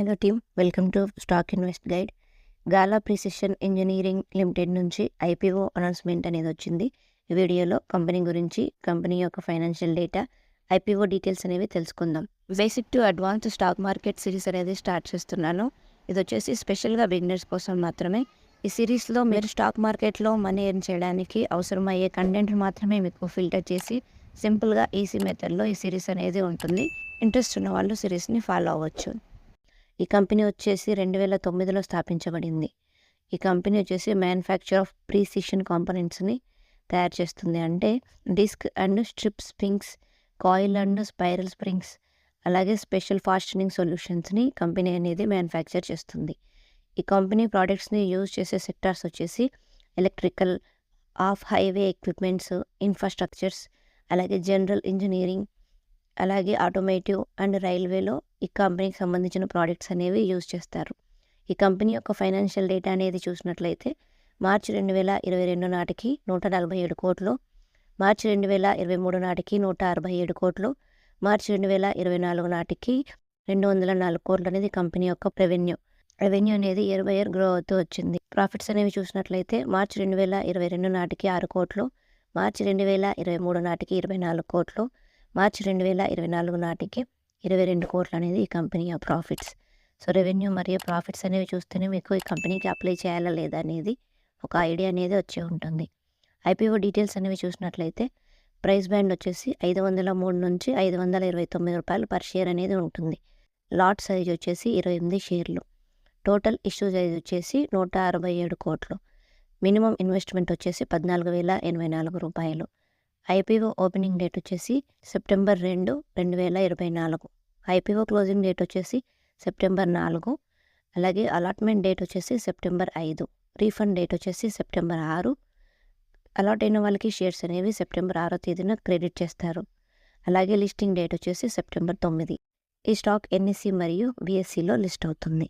Hello team welcome to stock invest guide Gala precision engineering limited నుంచి IPO announcement అనేది వచ్చింది. ఈ వీడియోలో కంపెనీ గురించి కంపెనీ యొక్క ఫైనాన్షియల్ డేటా ఐపీఓ డీటెయిల్స్ అనేవి తెలుసుకుందాం. Basic to advance stock market series అనేది స్టార్ట్ చేస్తున్నాను. ఇది వచ్చేసి స్పెషల్గా బిగినర్స్ కోసం మాత్రమే. ఈ సిరీస్లో మీరు స్టాక్ మార్కెట్లో మనీ ఎర్న్ చేయడానికి అవసరమయ్యే కంటెంట్ మాత్రమే మీకు ఫిల్టర్ చేసి సింపుల్గా ఈసీ మెథడ్లో ఈ సిరీస్ అనేది ఉంటుంది. ఇంట్రెస్ట్ ఉన్న వాళ్ళు సిరీస్ని ఫాలో అవ్వచ్చు. ఈ కంపెనీ వచ్చేసి రెండు వేల తొమ్మిదిలో స్థాపించబడింది. ఈ కంపెనీ వచ్చేసి మ్యానుఫ్యాక్చర్ ఆఫ్ ప్రీసిషన్ కాంపనెంట్స్ని తయారు చేస్తుంది. అంటే disc and strip springs coil and spiral springs అలాగే స్పెషల్ ఫాస్టనింగ్ సొల్యూషన్స్ని కంపెనీ అనేది మ్యానుఫ్యాక్చర్ చేస్తుంది. ఈ కంపెనీ ప్రోడక్ట్స్ని యూజ్ చేసే సెక్టార్స్ వచ్చేసి electrical off highway equipments infrastructures అలాగే జనరల్ ఇంజనీరింగ్ అలాగే ఆటోమేటివ్ అండ్ రైల్వేలో ఈ కంపెనీకి సంబంధించిన ప్రోడక్ట్స్ అనేవి యూజ్ చేస్తారు. ఈ కంపెనీ యొక్క ఫైనాన్షియల్ డేటా అనేది చూసినట్లయితే మార్చి రెండు వేల ఇరవై రెండు నాటికి నూట నలభై ఏడు కోట్లు మార్చి రెండు వేల ఇరవై మూడు నాటికి నూట అరవై ఏడు కోట్లు మార్చి రెండు వేల ఇరవై నాలుగు నాటికి రెండు వందల నాలుగు కోట్లు అనేది కంపెనీ యొక్క రెవెన్యూ. రెవెన్యూ అనేది ఇయర్ బై ఇయర్ గ్రో అవుతూ వచ్చింది. ప్రాఫిట్స్ అనేవి చూసినట్లయితే మార్చి రెండు వేల ఇరవై రెండు నాటికి ఆరు కోట్లు మార్చి రెండు వేల ఇరవై మూడు నాటికి ఇరవై నాలుగు కోట్లు మార్చి రెండు వేల ఇరవై నాలుగు నాటికి ఇరవై రెండు కోట్లు అనేది ఈ కంపెనీ ఆ ప్రాఫిట్స్ సో రెవెన్యూ మరియు ప్రాఫిట్స్ అనేవి చూస్తేనే మీకు ఈ కంపెనీకి అప్లై చేయాలా లేదా అనేది ఒక ఐడియా అనేది వచ్చే ఉంటుంది. ఐపీఓ డీటెయిల్స్ అనేవి చూసినట్లయితే ప్రైస్ బ్యాండ్ వచ్చేసి ఐదు వందల మూడు నుంచి ఐదు వందల ఇరవై తొమ్మిది రూపాయలు పర్ షేర్ అనేది ఉంటుంది. లాట్ సైజ్ వచ్చేసి ఇరవై ఎనిమిది షేర్లు. టోటల్ ఇష్యూ సైజ్ వచ్చేసి నూట అరవై ఏడు కోట్లు. మినిమం ఇన్వెస్ట్మెంట్ వచ్చేసి పద్నాలుగు వేల ఎనభై నాలుగు రూపాయలు. ఐపీఓ ఓపెనింగ్ డేట్ వచ్చేసి సెప్టెంబర్ రెండు రెండు వేల ఇరవై నాలుగు. ఐపీఓ క్లోజింగ్ డేట్ వచ్చేసి సెప్టెంబర్ నాలుగు. అలాగే అలాట్మెంట్ డేట్ వచ్చేసి సెప్టెంబర్ ఐదు. రీఫండ్ డేట్ వచ్చేసి సెప్టెంబర్ ఆరు. అలాట్ అయిన వాళ్ళకి షేర్స్ అనేవి సెప్టెంబర్ ఆరో తేదీన క్రెడిట్ చేస్తారు. అలాగే లిస్టింగ్ డేట్ వచ్చేసి సెప్టెంబర్ తొమ్మిది. ఈ స్టాక్ ఎన్ఎస్సి మరియు బిఎస్సిలో లిస్ట్ అవుతుంది.